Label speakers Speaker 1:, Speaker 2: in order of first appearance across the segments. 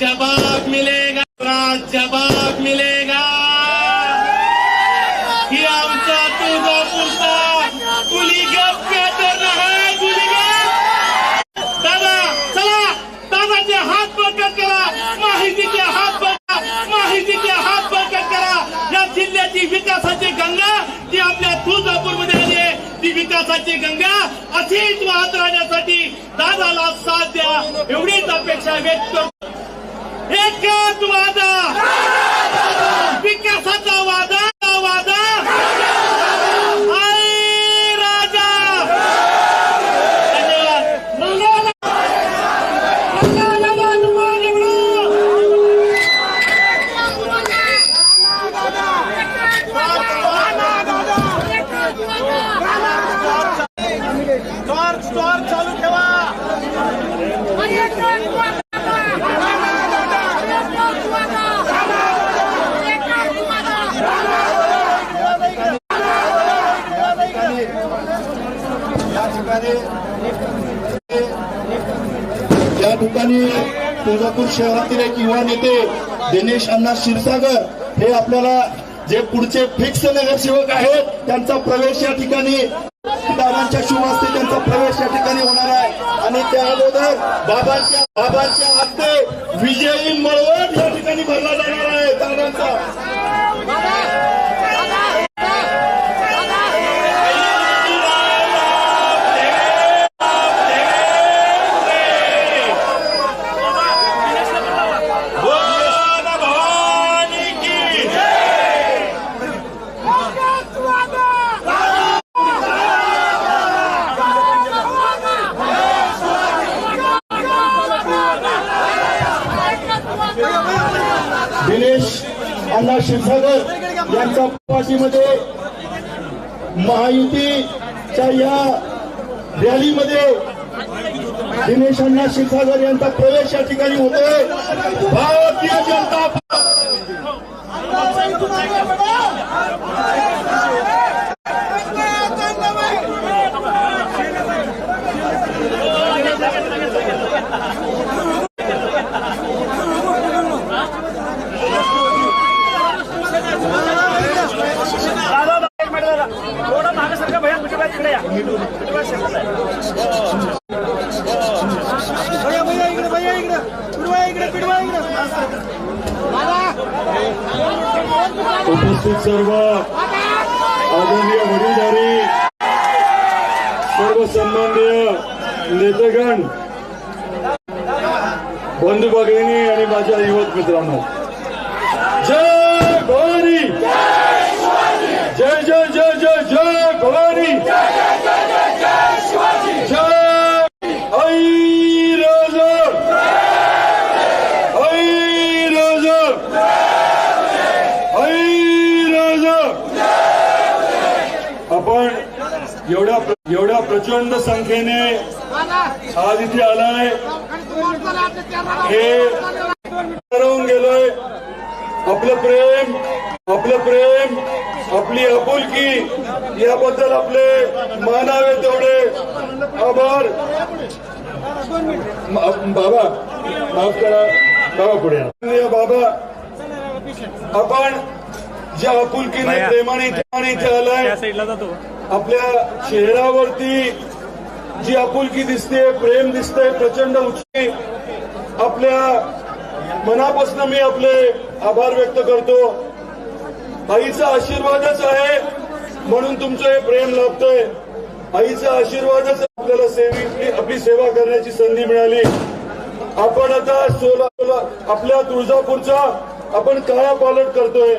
Speaker 1: जवाब मिलेगा जवाब मिलेगा। कि आमचा तुळजापूरचा कुली गप्पे तर नाही कुली दादा चला दादाचे हात बळकट करा माहितीचे हात बळकट माहितीचे हात बळकट करा. या जिल्ह्याची विकासाची गंगा जी आपल्या तुळजापूरमध्ये आली आहे ती विकासाची गंगा अशीच वाहत राहण्यासाठी दादाला साथ द्या. एवढीच अपेक्षा व्यक्त करतो एकच वादा विकासाचा वादा वादा आई राजा धन्यवाद मंगल मंगल तुम्हाला निवडून
Speaker 2: स्टॉर स्टॉर चालू ठेवा या ठिकाणी
Speaker 3: तुळजापूर शहरातील एक युवा नेते दिनेश अण्णा क्षीरसागर हे आपल्याला जे पुढचे फिक्स नगरसेवक आहेत त्यांचा प्रवेश या ठिकाणी दादांच्या शुभ हस्ते त्यांचा प्रवेश या ठिकाणी होणार आहे. आणि त्या अगोदर बाबांच्या बाबांच्या हस्ते विजयी मळवट या ठिकाणी भरला जाणार आहे दादांचा
Speaker 1: बोल भवानी की
Speaker 3: दिनेश अण्णा क्षीरसागर यांच्या पाठीमध्ये महायुतीच्या या रॅलीमध्ये दिनेश अण्णा क्षीरसागर यांचा प्रवेश या ठिकाणी होतोय. भारतीय जनता पार्टी. माझ्या मित्रांनो. जय भवानी. जय जय जय जय जय भवानी. आपण एवढ्या एवढ्या प्रचंड संख्येने आज इथे आलाय. हे ठरवून गेलोय आपलं प्रेम आपलं प्रेम आपली आपुलकी याबद्दल आपले मानावे तेवढे आभार. बाबा माफ करा बाबा पुढे बाबा आपण ज्या आपुलकीने प्रेमाने इथे आलाय आपल्या चेहऱ्यावरती जी आपुलकी दिसते प्रेम दिसते प्रचंड उच्ची आपल्या मनापासून मी आपले आभार व्यक्त करतो. आईचा आशीर्वादच आहे म्हणून तुमचं हे प्रेम लाभतंय. आईचा आशीर्वादच आपल्याला सेवी आपली सेवा करण्याची संधी मिळाली. आपण आता सोला आपल्या तुळजापूरचा आपण काळा पालट करतोय.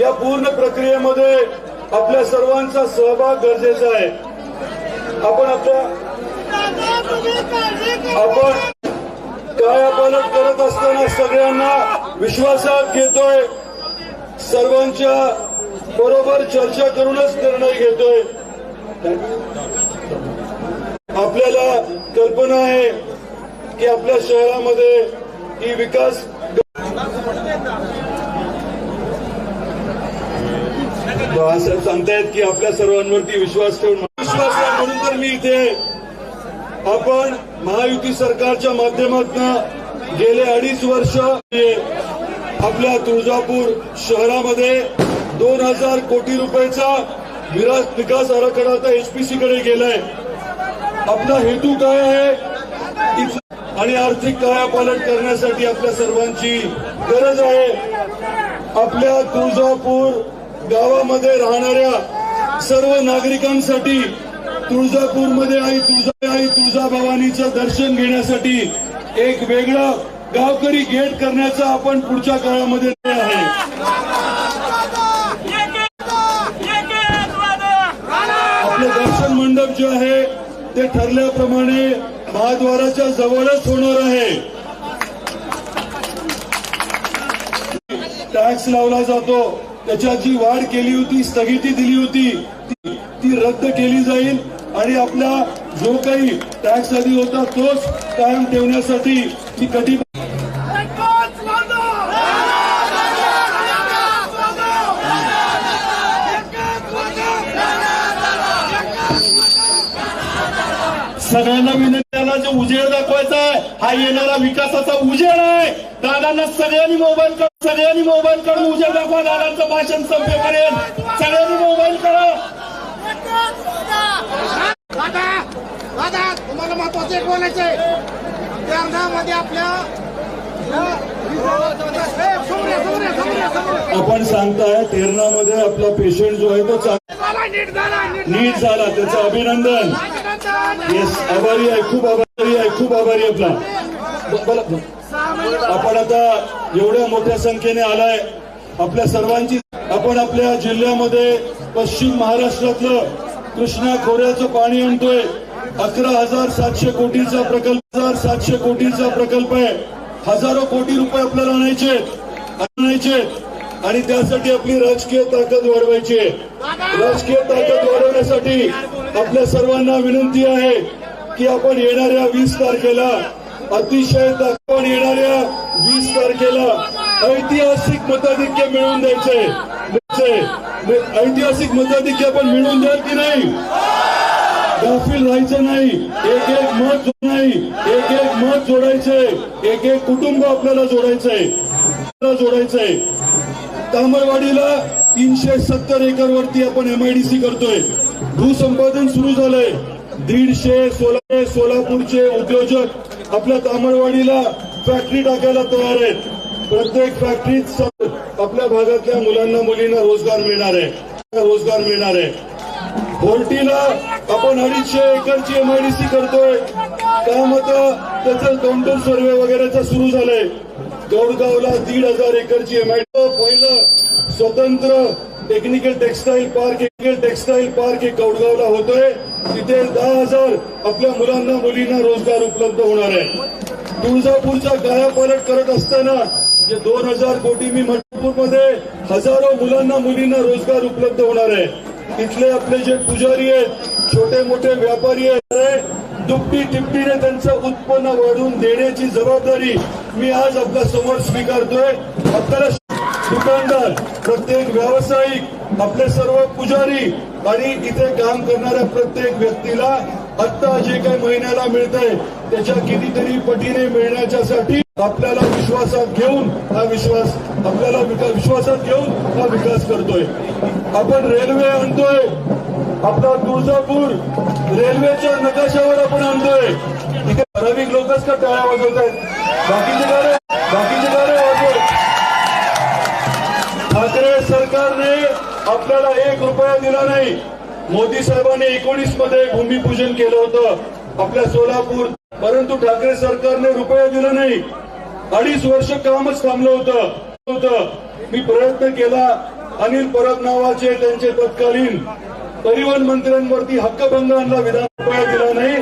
Speaker 3: या पूर्ण प्रक्रियेमध्ये आपल्या सर्वांचा सहभाग गरजेचा आहे. आपण आपल्या आपण काळा पालट करत असताना सगळ्यांना विश्वासात घेतोय. सर्वांच्या बरोबर चर्चा करूनच निर्णय घेतोय. आपल्याला कल्पना आहे की आपल्या शहरामध्ये ही विकास बाळासाहेब सांगतायत की आपल्या सर्वांवरती विश्वास ठेवून विश्वास आहे म्हणून तर मी इथे आपण महायुती सरकारच्या माध्यमातून गेले अडीच वर्ष आपल्या तुळजापूर शहरामध्ये दोन हजार कोटी रुपयाचा विराज विकास आराखडा आता एचपीसी कडे गेलाय. आपला हेतू काय आहे? आणि आर्थिक कायापालट करण्यासाठी आपल्या सर्वांची गरज आहे. आपल्या तुळजापूर गावामध्ये राहणाऱ्या सर्व नागरिकांसाठी तुळजापूरमध्ये आई तुळजा आई तुळजाभवानीचं दर्शन घेण्यासाठी एक वेगळं गावकरी गेट करण्याचा आपण पुढच्या काळामध्ये आहे. आपलं दर्शन मंडप जे आहे ते ठरल्याप्रमाणे महाद्वाराच्या जवळच होणार आहे. टॅक्स लावला जातो. त्याच्यात जी वाढ केली होती स्थगिती दिली होती ती- ती रद्द केली जाईल आणि आपला जो काही टॅक्स आधी होता तोच कायम ठेवण्यासाठी ती कधी
Speaker 1: सगळ्यांना विनंत्याला जो उजेड दाखवायचा आहे हा येणारा विकासाचा उजेड आहे. दादांना सगळ्यांनी मोबाईल कर सगळ्यांनी मोबाईल काढून उजेड दाखवा दादांचं भाषण संपेपर्यंत सगळ्यांनी मोबाईल
Speaker 2: दादा दादा तुम्हाला महत्वाचं एक बोलायचंयमध्ये आपल्या.
Speaker 3: आपण सांगताय तेरणामध्ये आपला पेशंट जो आहे तो
Speaker 2: नीट झाला
Speaker 3: त्याचं अभिनंदन. येस आभारी आहे खूप आभारी आहे खूप आभारी आहे आपला. बोला. आपण आता एवढ्या मोठ्या संख्येने आलाय. आपल्या सर्वांची आपण आपल्या जिल्ह्यामध्ये पश्चिम महाराष्ट्रातलं कृष्णा खोऱ्याचं पाणी आणतोय. अकरा हजार सातशे कोटीचा प्रकल्प हजार सातशे कोटीचा प्रकल्प आहे. हजारो कोटी रुपये आपल्याला आणायचे आणायचे आणि त्यासाठी आपली राजकीय ताकद वाढवायची. आहे राजकीय ताकद वाढवण्यासाठी आपल्या सर्वांना विनंती आहे की आपण येणाऱ्या वीस तारखेला अतिशय आपण येणाऱ्या वीस तारखेला ऐतिहासिक मताधिक्य मिळवून द्यायचे. ऐतिहासिक मताधिक्य आपण मिळवून द्याल की नाही? गाफील राहायचं नाही. एक एक मत नाही एक एक मत जोडायचंय एक एक कुटुंब आपल्याला जोडायचंय. जोडायचंय. तामरवाडीला तीनशे सत्तर एकर वरती आपण एमआयडीसी करतोय. भूसंपादन सुरू झालंय. दीडशे सोला सोलापूरचे उद्योजक आपल्या तामरवाडीला फॅक्टरी टाकायला तयार आहेत. प्रत्येक फॅक्टरीत आपल्या भागातल्या मुलांना मुलींना रोजगार मिळणार आहे. रोजगार मिळणार आहे. बोर्टीला आपण अडीचशे एकरची एमआयडीसी करतोय. काम त्याचं काउंटर सर्वे वगैरेचं सुरू झालंय. गौडगावला दीड हजार एकरची एमआयडी पहिलं स्वतंत्र technical textile park technical textile park हे कौडगावला होतोय. तिथे दहा हजार आपल्या मुलांना मुलींना रोजगार उपलब्ध होणार आहे. तुळजापूरचा गायापालट करत असताना जे दोन हजार कोटी मी मध्ये हजारो मुलांना मुलींना रोजगार उपलब्ध होणार आहे. तिथले आपले जे पुजारी आहेत छोटे मोठे व्यापारी आहेत दुप्पी टिपटीने त्यांचं उत्पन्न वाढवून देण्याची जबाबदारी मी आज आपल्यासमोर स्वीकारतोय. आपल्याला दुकानदार प्रत्येक व्यावसायिक आपले सर्व पुजारी आणि इथे काम करणाऱ्या प्रत्येक व्यक्तीला आत्ता जे काही महिन्याला मिळतंय त्याच्या कितीतरी पटीने मिळण्याच्यासाठी आपल्याला विश्वासात घेऊन हा विश्वास आपल्याला विश्वासात घेऊन हा विकास करतोय. आपण रेल्वे आणतोय. आपला तुळजापूर रेल्वेच्या नकाशावर आपण आणतोय. तिथे ठराविक लोकच का टाळ्या वाजवत आहेत बाकीचे गाडे बाकीचे गाडे वाजवत ठाकरे सरकारने आपल्याला एक रुपया दिला नाही. मोदी साहेबांनी एकोणीसमध्ये भूमिपूजन केलं होतं आपल्या सोलापूर. परंतु ठाकरे सरकारने रुपया दिला नाही. अडीच वर्ष कामच थांबलं होतं. होतं. मी प्रयत्न केला अनिल परब नावाचे त्यांचे तत्कालीन परिवहन मंत्र्यांवरती हक्कभंग आणला विधान रुपया दिला नाही.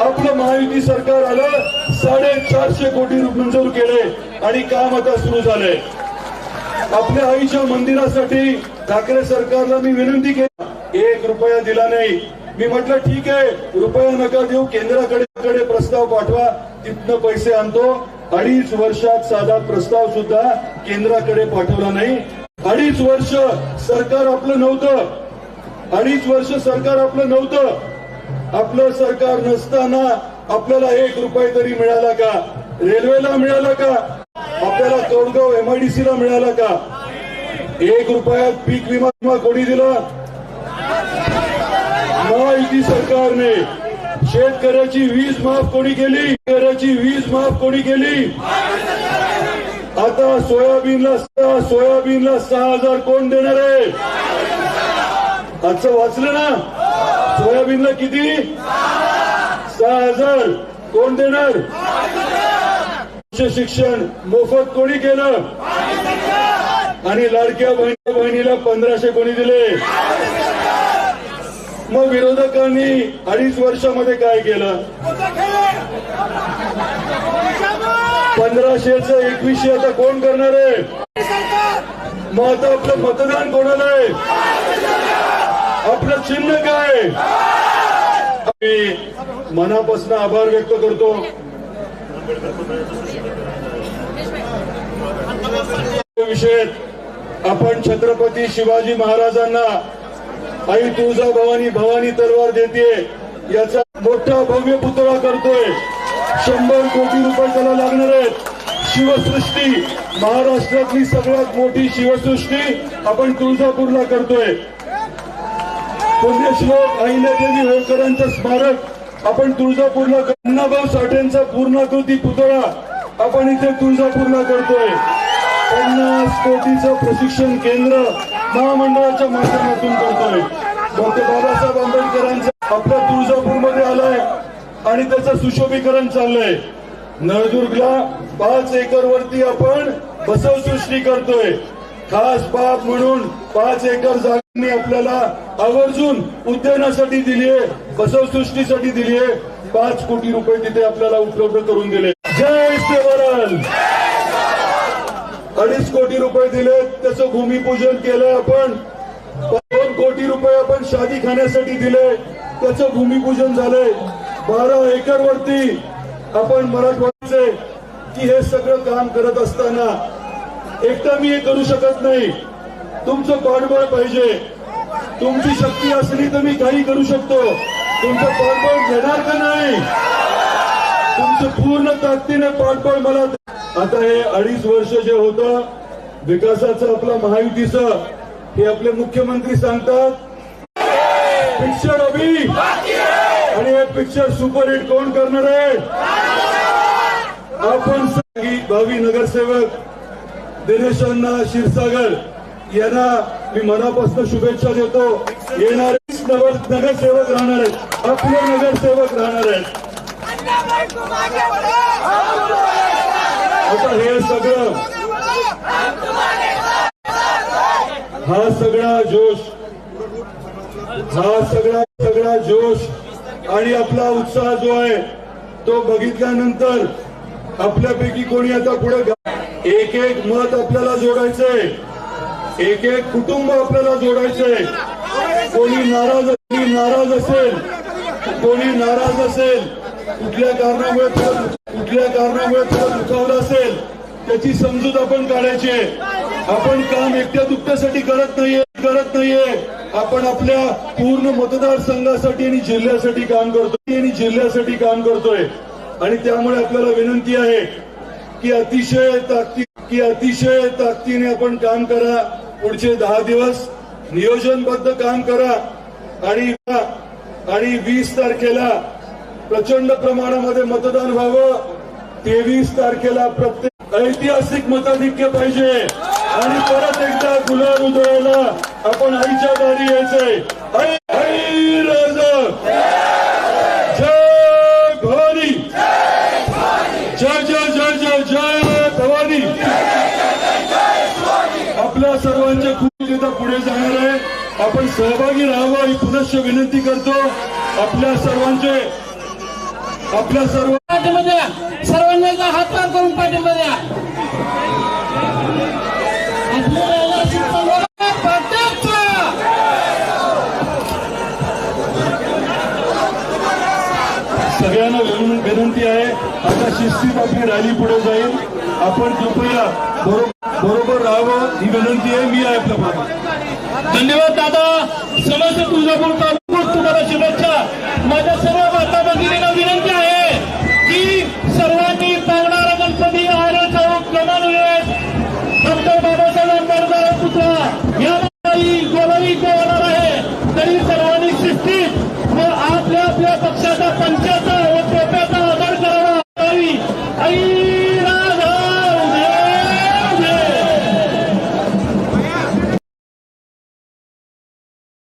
Speaker 3: आपलं महायुती सरकार आलं साडेचारशे कोटी रुपये मंजूर केले आणि काम आता सुरू झालंय. आपल्या आईच्या मंदिरासाठी ठाकरे सरकारला मी विनंती केली. एक रुपया दिला नाही. मी म्हटलं ठीक आहे रुपया नका देऊ केंद्राकडे कडे प्रस्ताव पाठवा तिथनं पैसे आणतो. अडीच वर्षात साधा प्रस्ताव सुद्धा केंद्राकडे पाठवला नाही. अडीच वर्ष सरकार आपलं नव्हतं. अडीच वर्ष सरकार आपलं नव्हतं. आपलं सरकार नसताना आपल्याला एक रुपये तरी मिळाला का? रेल्वेला मिळाला का? आपल्याला तोडगाव एमआयडीसीला मिळाला का? एक रुपयात पीक विमा विमा कोणी दिला? महायुती सरकारने. शेतकऱ्याची वीज माफ कोणी केली? शेतकऱ्याची वीज माफ कोणी केली? आता सोयाबीनला सोयाबीनला सहा हजार कोण देणार आहे? आजचं वाचलं ना? सोयाबीनला किती? सहा हजार. कोण देणार? उच्च शिक्षण. मोफत कोणी केलं? आणि लाडक्या बहिणी बहिणीला पंधराशे कोणी दिले? मग विरोधकांनी अडीच वर्षामध्ये काय केलं? पंधराशेच एकवीसशे आता कोण करणार आहे? मग आता आपलं मतदान कोणाला आहे? आपलं चिन्ह काय? मी मनापासून आभार व्यक्त करतो. विषयात आपण छत्रपती शिवाजी महाराजांना आई तुळजाभवानी भवानी तलवार देते याचा मोठा भव्य पुतळा करतोय. शंभर कोटी रुपये त्याला लागणार आहेत. शिवसृष्टी महाराष्ट्रातली सगळ्यात मोठी शिवसृष्टी आपण तुळजापूरला करतोय. पुण्यश्लोक अहिल्यादेवी होळकरांचं स्मारक. आपण तुळजापूरला अण्णाभाऊ साठेंचा पूर्णाकृती पुतळा आपण इथे तुळजापूरला करतोय. पन्नास कोटीचं प्रशिक्षण केंद्र महामंडळाच्या माध्यमातून करतोय. डॉक्टर बाबासाहेब आंबेडकरांचं आपल्या तुळजापूरमध्ये आलंय आणि त्याचं सुशोभीकरण चाललंय. नळदुर्गला पाच एकर वरती आपण बसवसृष्टी करतोय. खास बाब म्हणून पाच एकर जागा मी आपल्याला आवर्जून उद्यानासाठी दिलीये बसवसृष्टीसाठी दिलीये पाच कोटी रुपये तिथे आपल्याला उपलब्ध करून दिले जय श्रीवरण अडीच कोटी रुपये दिले त्याचं भूमिपूजन केलं आपण. दोन कोटी रुपये आपण शादी खाण्यासाठी दिले त्याचं भूमिपूजन झालंय. बारा एकर वरती आपण मराठवाड्याचे की हे सगळं काम करत असताना एकटा मी हे करू शकत नाही. तुमचं पाठबळ पाहिजे. तुमची शक्ती असली तर मी काही करू शकतो. तुमचं पाठबळ घेणार का नाही? तुमचं पूर्ण ताकदीने पाठबळ मला आता हे अडीच वर्ष जे होतं विकासाचं आपलं महायुतीचं हे आपले मुख्यमंत्री सांगतात. पिक्चर अभी. आणि हे पिक्चर सुपरहिट कोण करणार आहे? आपण भावी नगरसेवक दिनेशांना क्षीरसागर यांना मी मनापासून शुभेच्छा देतो. येणारे नगर नगरसेवक राहणार आहेत. आपले नगरसेवक राहणार आहेत. आता हे सगळं हा सगळा जोश हा सगळा सगळा जोश आणि आपला उत्साह जो आहे तो बघितल्यानंतर आपल्यापैकी कोणी आता पुढे गा- एक एक मत आपल्याला जोडायचंय. एक एक कुटुंब आपल्याला जोडायचंय. कोणी नाराज कोणी नाराज असेल कोणी नाराज असेल कुठल्या कारणामुळे कुठल्या कारणामुळे थोडं दुखावलं असेल त्याची समजूत आपण काढायची आपण काम एकट्या दुखत्यासाठी करत नाहीये करत नाहीये. आपण आपल्या पूर्ण मतदारसंघासाठी आणि जिल्ह्यासाठी काम करतोय आणि जिल्ह्यासाठी काम करतोय. आणि त्यामुळे आपल्याला विनंती आहे की अतिशय ताकदी की अतिशय ताकदीने आपण काम करा. पुढचे दहा दिवस नियोजनबद्ध काम करा. आणि आणि वीस तारखेला प्रचंड प्रमाणामध्ये मतदान व्हावं. तेवीस तारखेला प्रत्येक ऐतिहासिक मताधिक्य पाहिजे. आणि परत एकदा गुलाब उधळायला आपण आईच्या दारी यायचंय ऐ ऐ राजा जय भवानी जय जय जय जय जय भवानी आपल्या सर्वांच्या खूप तिथं पुढे जाणार आहे. आपण सहभागी राहावं ही पुनश्च विनंती करतो. आपल्या सर्वांचे आपल्या सर्व
Speaker 4: पाठिंबा द्या. सर्वांना एकदा हात पार करून पाठिंबा द्या.
Speaker 3: सगळ्यांना विनंती आहे. आता शिस्तीत आपली रॅली पुढे जाईल. आपण कृपया बरो- बरोबर राहावं ही विनंती आहे. मी आहे आपल्या बरोबर
Speaker 1: धन्यवाद दादा. समस्त तुळजापूर तालुक्यात तुम्हाला शुभेच्छा. माझ्या सर्व माता भगिनींना विनंती